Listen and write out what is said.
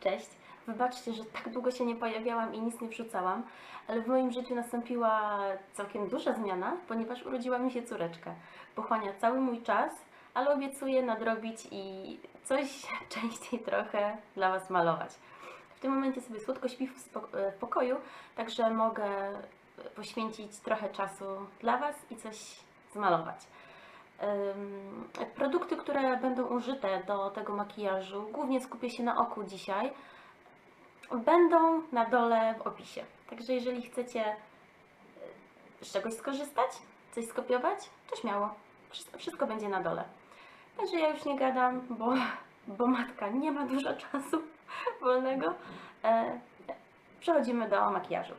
Cześć. Wybaczcie, że tak długo się nie pojawiałam i nic nie wrzucałam, ale w moim życiu nastąpiła całkiem duża zmiana, ponieważ urodziła mi się córeczka. Pochłania cały mój czas, ale obiecuję nadrobić i coś częściej trochę dla Was malować. W tym momencie sobie słodko śpi w, spo- w pokoju, także mogę poświęcić trochę czasu dla Was i coś zmalować. Produkty, które będą użyte do tego makijażu, głównie skupię się na oku dzisiaj, będą na dole w opisie. Także jeżeli chcecie y, z czegoś skorzystać, coś skopiować, to śmiało. Wszystko, wszystko będzie na dole. Także ja już nie gadam, bo, bo matka nie ma dużo czasu wolnego. E, przechodzimy do makijażu.